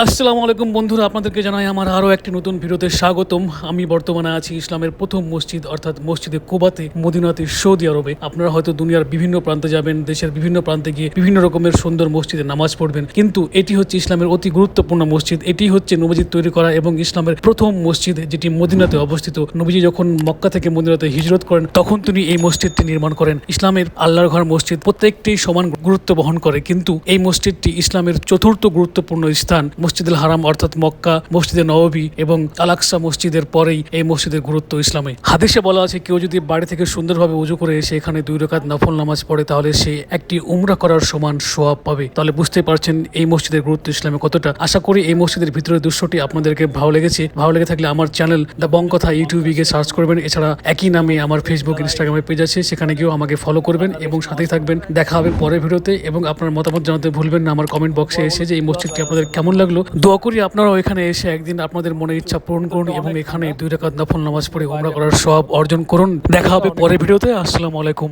আসসালামু আলাইকুম বন্ধুরা, আপনাদেরকে জানাই আমার আরও একটি নতুন ভিডিওতে স্বাগতম। আমি বর্তমানে আছি ইসলামের প্রথম মসজিদ, অর্থাৎ মসজিদে কোবাতে, মদিনাতে, সৌদি আরবে। আপনারা হয়তো দুনিয়ার বিভিন্ন প্রান্তে যাবেন, দেশের বিভিন্ন প্রান্তে গিয়ে বিভিন্ন রকমের সুন্দর মসজিদে নামাজ পড়বেন। কিন্তু এটি হচ্ছে ইসলামের অতি গুরুত্বপূর্ণ মসজিদ। এটি হচ্ছে নবজিদ তৈরি করা এবং ইসলামের প্রথম মসজিদ, যেটি মদিনাতে অবস্থিত। নবীজি যখন মক্কা থেকে মদিনাতে হিজরত করেন, তখন তিনি এই মসজিদটি নির্মাণ করেন। ইসলামের আল্লাহর ঘর মসজিদ প্রত্যেকটি সমান গুরুত্ব বহন করে। কিন্তু এই মসজিদটি ইসলামের চতুর্থ গুরুত্বপূর্ণ স্থান মসজিদুল হারাম অর্থাৎ মক্কা, মসজিদে নববী এবং আলাকসা মসজিদের পরেই এই মসজিদের গুরুত্ব ইসলামে। হাদিসে বলা আছে, কেউ যদি বাড়ি থেকে সুন্দরভাবে উজু করে এসে এখানে দুই রকাত নফল নামাজ পড়ে, তাহলে সে একটি উমরা করার সমান সোয়াব পাবে। তাহলে বুঝতে পারছেন এই মসজিদের গুরুত্ব ইসলামে কতটা। আশা করি এই মসজিদের ভিতরে দৃশ্যটি আপনাদেরকে ভালো লেগেছে। ভালো লেগে থাকলে আমার চ্যানেল দ্য বং কথা ইউটিউবে গিয়ে সার্চ করবেন। এছাড়া একই নামে আমার ফেসবুক ইনস্টাগ্রামে পেজ আছে, সেখানে গিয়েও আমাকে ফলো করবেন এবং সাথেই থাকবেন। দেখা হবে পরের ভিডিওতে এবং আপনার মতামত জানাতে ভুলবেন না। আমার কমেন্ট বক্সে এসে যে এই মসজিদটি আপনাদের কেমন লাগল দোয়া করি আপনারা ওইখানে এসে একদিন আপনাদের মনের ইচ্ছা পূরণ করুন এবং এখানে দুই রাকাত নফল নামাজ পড়ে উমরা করার সব অর্জন করুন। দেখা হবে পরের ভিডিওতে। আসসালামু আলাইকুম।